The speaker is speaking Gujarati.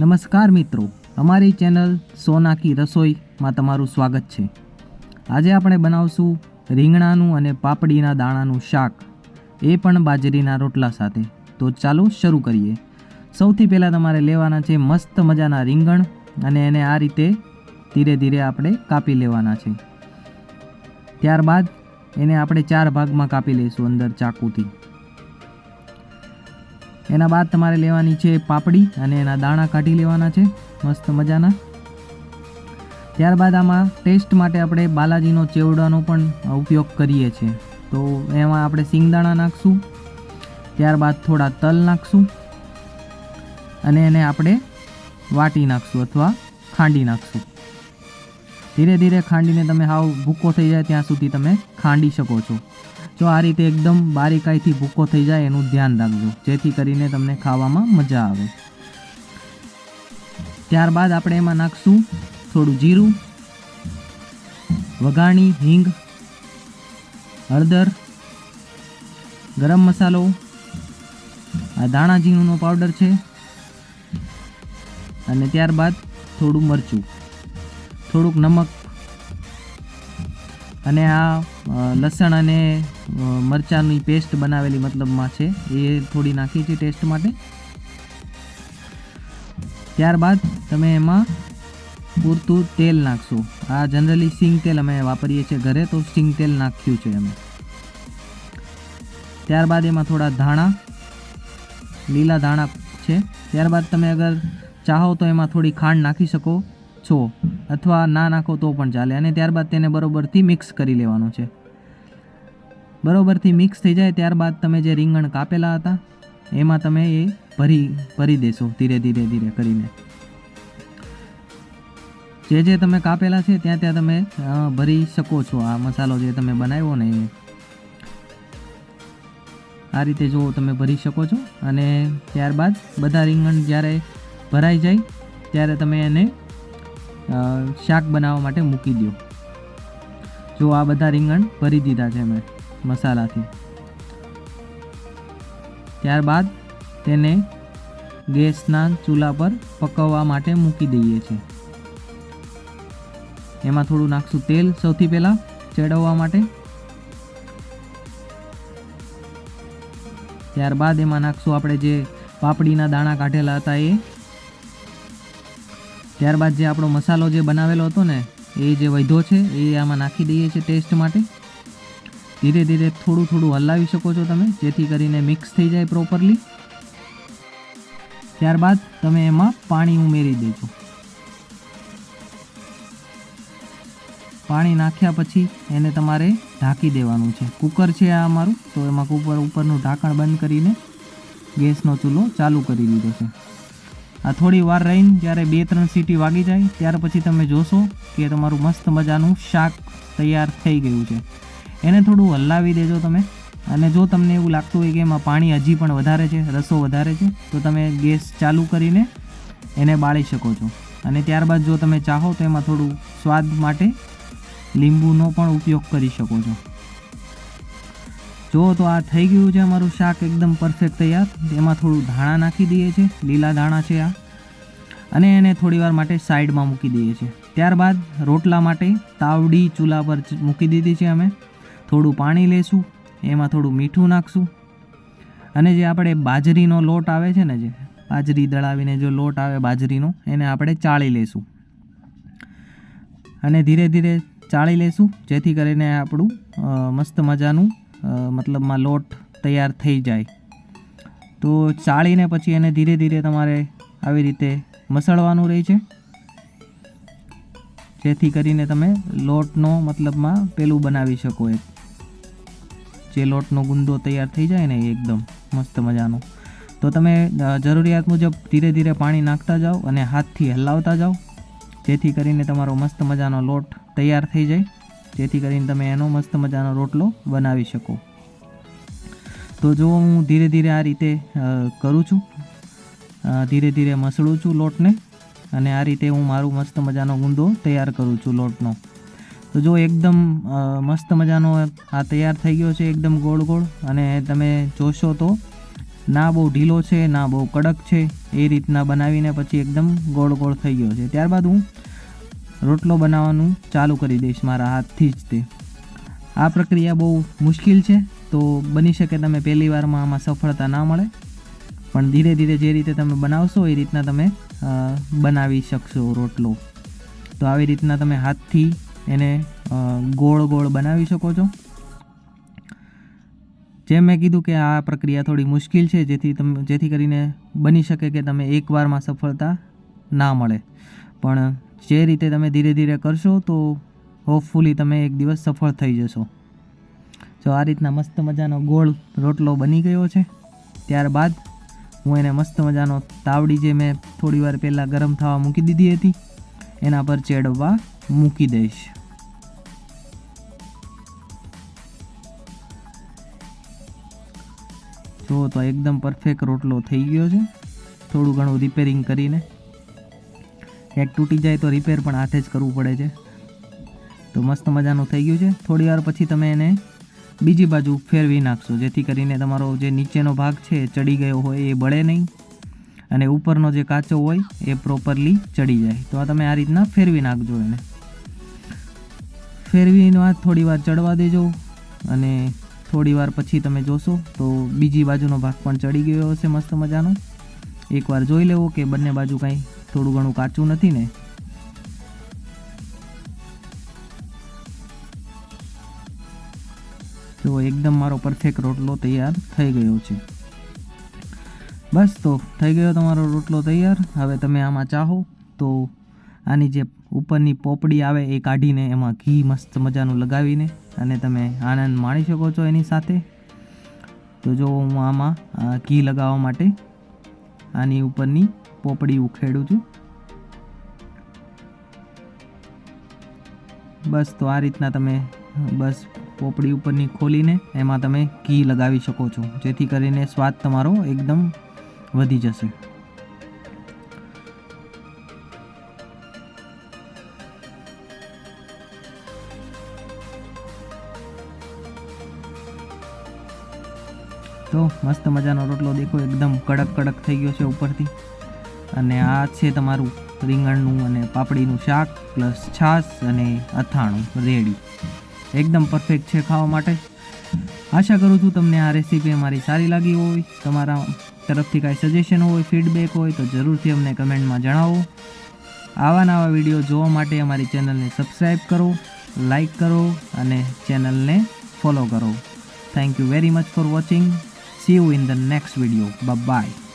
નમસ્કાર મિત્રો, અમારી ચેનલ સોનાકી રસોઈમાં તમારું સ્વાગત છે. આજે આપણે બનાવશું રીંગણાનું અને પાપડીના દાણાનું શાક, એ પણ બાજરીના રોટલા સાથે. તો ચાલો શરૂ કરીએ. સૌથી પહેલાં તમારે લેવાના છે મસ્ત મજાના રીંગણ અને એને આ રીતે ધીરે ધીરે આપણે કાપી લેવાના છે. ત્યારબાદ એને આપણે ચાર ભાગમાં કાપી લઈશું અંદર ચાકુથી. એના બાદ તમારે લેવાની છે પાપડી અને એના દાણા કાઢી લેવાના છે. મસ્ત મજાના. ત્યારબાદ આમાં ટેસ્ટ માટે આપણે બાલાજીનો ચેવડાનો પણ ઉપયોગ કરીએ છીએ. તો એમાં આપણે સિંગદાણા નાખશું. ત્યારબાદ થોડા તલ નાખશું. અને એને આપણે વાટી નાખશું અથવા ખાંડી નાખશું. ધીરે ધીરે ખાંડીને તમે હાવ ભૂકો થઈ જાય ત્યાં સુધી તમે ખાંડી શકો છો. જો આ રીતે એકદમ બારીકાઈથી ભૂકો થઈ જાય એનું ધ્યાન રાખજો. જેથી કરીને તમને ખાવામાં મજા આવે. ત્યારબાદ આપણે એમાં નાખશું થોડું જીરું, વઘાણી, હિંગ, હળદર, ગરમ મસાલો, આ દાણા જીરુંનો પાવડર છે, અને ત્યારબાદ થોડું મરચું. થોડુંક નમક અને આ લસણ અને મરચાંની પેસ્ટ બનાવેલી મતલબમાં છે. એ થોડી નાખી છે ટેસ્ટ માટે. ત્યારબાદ તમે એમાં પૂરતું તેલ નાખશો. આ જનરલી સિંગ તેલ અમે વાપરીએ છીએ ઘરે, તો સિંગ તેલ નાખ્યું છે અમે. ત્યારબાદ એમાં થોડા ધાણા, લીલા ધાણા છે. ત્યારબાદ તમે અગર ચાહો તો એમાં થોડી ખાંડ નાખી શકો. છો અથવા ના નાખો તો પણ ચાલે અને ત્યારબાદ તેને બરોબરથી મિક્સ કરી લેવાનું છે. બરોબરથી મિક્સ થઈ જાય ત્યારબાદ તમે જે રીંગણ કાપેલા હતા, એમાં તમે એ ભરી ભરી દેશો ધીરે ધીરે ધીરે કરીને. જે જે તમે કાપેલા છે ત્યાં ત્યાં તમે ભરી શકો છો. આ મસાલો જે તમે બનાવ્યો ને એ. આ રીતે જો તમે ભરી શકો છો અને ત્યારબાદ બધા રીંગણ જ્યારે ભરાઈ જાય, ત્યારે તમે એને શાક બનાવવા માટે મૂકી દો જો આ બધા રીંગણ ભરી દીધા છે મેં મસાલાથી. ત્યારબાદ તેને ગેસના ચૂલા પર પકવવા માટે મૂકી દઈએ છીએ એમાં થોડું નાખશું તેલ સૌથી પહેલાં ચડવવા માટે. ત્યારબાદ એમાં નાખશું આપણે જે પાપડીના દાણા કાઢેલા હતા એ ત્યારબાદ જે આપણો મસાલો જે બનાવેલો હતો ને, એ જે વધ્યો છે, એ આમાં નાખી દઈએ છીએ ટેસ્ટ માટે. ધીરે ધીરે થોડું થોડું હલાવી શકો છો તમે, જેથી કરીને મિક્સ થઈ જાય પ્રોપરલી ત્યારબાદ તમે એમાં પાણી ઉમેરી દેજો. પાણી નાખ્યા પછી એને તમારે ઢાંકી દેવાનું છે. કુકર છે આ અમારું, તો એમાં કુકર ઉપરનું ઢાંકણ બંધ કરીને ગેસનો ચૂલો ચાલુ કરી દીધો છે. આ થોડી વાર રહીને જ્યારે બે ત્રણ સીટી વાગી જાય, ત્યાર પછી તમે જોશો કે તમારું મસ્ત મજાનું શાક તૈયાર થઈ ગયું છે. એને થોડું હલાવી દેજો તમે. અને જો તમને એવું લાગતું હોય કે એમાં પાણી હજી પણ વધારે છે, રસો વધારે છે, તો તમે ગેસ ચાલુ કરીને એને બાળી શકો છો. અને ત્યારબાદ જો તમે ચાહો તો એમાં થોડું સ્વાદ માટે લીંબુનો પણ ઉપયોગ કરી શકો છો. જો તો આ થઈ ગયું છે અમારું શાક એકદમ પરફેક્ટ તૈયાર. એમાં થોડું ધાણા નાખી દઈએ છીએ. લીલા ધાણા છે આ. અને એને થોડીવાર માટે સાઈડમાં મૂકી દઈએ છીએ. ત્યારબાદ રોટલા માટે તાવડી ચૂલા પર મૂકી દીધી છે અમે. થોડું પાણી લેશું. એમાં થોડું મીઠું નાખશું. અને જે આપણે બાજરીનો લોટ આવે છે ને જે, બાજરી દળાવીને જો લોટ આવે બાજરીનો, એને આપણે ચાળી લેશું. અને ધીરે ધીરે ચાળી લેશું, જેથી કરીને આપણું મસ્ત મજાનું મતલબમાં લોટ તૈયાર થઈ જાય. તો ચાળીને પછી એને ધીરે ધીરે તમારે આવી રીતે મસળવાનું રહે છે. જેથી કરીને તમે લોટનો મતલબમાં પેલું બનાવી શકો એક. જે લોટનો ગુંદો તૈયાર થઈ જાય ને એકદમ મસ્ત મજાનો. તો તમે જરૂરિયાત મુજબ ધીરે ધીરે પાણી નાખતા જાઓ અને હાથથી હલાવતા જાઓ. જેથી કરીને તમારો મસ્ત મજાનો લોટ તૈયાર થઈ જાય. જેથી કરીને તમે એનો મસ્ત મજાનો રોટલો બનાવી શકો. તો જો હું ધીરે ધીરે આ રીતે કરું છું ધીરે ધીરે મસળું છું લોટને, અને આ રીતે હું મારું મસ્ત મજાનો ગુંદો તૈયાર કરું છું લોટનો. તો જો એકદમ મસ્ત મજાનો આ તૈયાર થઈ ગયો છે, એકદમ ગોળ ગોળ, અને તમે જોશો તો ના બહુ ઢીલો છે, ના બહુ કડક છે, એ રીતના બનાવીને પછી એકદમ ગોળ ગોળ થઈ ગયો છે. ત્યારબાદ હું રોટલો બનાવવાનું ચાલુ કરી દઈશ મારા હાથથી જ તે. આ પ્રક્રિયા બહુ મુશ્કેલ છે, તો બની શકે તમે પહેલી વારમાં આમાં સફળતા ના મળે. પણ ધીરે ધીરે જે રીતે તમે બનાવશો, એ રીતના તમે બનાવી શકશો રોટલો. તો આવી રીતના તમે હાથથી એને ગોળ ગોળ બનાવી શકો છો. જેમ મેં કીધું કે આ પ્રક્રિયા થોડી મુશ્કેલ છે, જેથી તમે, જેથી કરીને બની શકે કે તમે એકવારમાં સફળતા ના મળે. પણ જે રીતે તમે ધીરે ધીરે કરશો તો હોપફુલી તમે એક દિવસ સફળ થઈ જશો. જો આ રીતના મસ્ત મજાનો ગોળ રોટલો બની ગયો છે, ત્યારબાદ હું એને મસ્ત મજાનો તાવડી જે મેં થોડી વાર પહેલાં ગરમ થવા મૂકી દીધી હતી, એના પર ચેડવવા મૂકી દઈશ. જુઓ તો એકદમ પરફેક્ટ રોટલો થઈ ગયો છે. થોડું ઘણું રિપેરિંગ કરીને ક્યાંક તૂટી જાય તો રિપેર પણ હાથે જ કરવું પડે છે. તો મસ્ત મજાનું થઈ ગયું છે. થોડી વાર પછી તમે એને બીજી બાજુ ફેરવી નાખશો, જેથી કરીને તમારો જે નીચેનો ભાગ છે ચડી ગયો હોય, એ બળે નહીં. અને ઉપરનો જે કાચો હોય, એ પ્રોપરલી ચડી જાય. તો આ તમે આ રીતના ફેરવી નાખજો એને. ફેરવીને બાદ થોડી વાર ચડવા દેજો. અને થોડી વાર પછી તમે જોશો તો બીજી બાજુનો ભાગ પણ ચડી ગયો હશે મસ્ત મજાનો. એકવાર જોઈ લેવો કે બંને બાજુ કાંઈ થોડું ઘણું કાચું નથી ને. તો એકદમ મારો પરફેક્ટ રોટલો તૈયાર થઈ ગયો છે. બસ તો થઈ ગયો તમારો રોટલો તૈયાર. હવે તમે આમાં ચાહો તો આની જે ઉપરની પોપડી આવે એ કાઢીને એમાં ઘી મસ્ત મજાનું લગાવીને અને તમે આનંદ માણી શકો છો એની સાથે. તો જો હું આમાં ઘી લગાવવા માટે આની ઉપરની પોપડી ઉખેડું છું. બસ, તો આ રીતના તમે, બસ, પોપડી ઉપરની ખોલીને એમાં તમે ઘી લગાવી શકો છો, જેથી કરીને સ્વાદ તમારો એકદમ વધી જશે. તો મસ્ત મજાનો રોટલો દેખો, એકદમ કડક કડક થઈ ગયો છે ઉપરથી. અને આ છે તમારું રીંગણનું અને પાપડીનું શાક, પ્લસ છાશ અને અથાણું, રેડી. એકદમ પરફેક્ટ છે ખાવા માટે. આશા કરું છું તમને આ રેસીપી અમારી સારી લાગી હોય, તમારા તરફથી કાંઈ સજેશન હોય ફીડબેક હોય, તો જરૂરથી અમને કમેન્ટમાં જણાવો. આવા નવા વીડિયો જોવા માટે અમારી ચેનલને સબસ્ક્રાઈબ કરો લાઈક કરો અને ચેનલને ફોલો કરો. Thank you very much for watching see you in the next video bye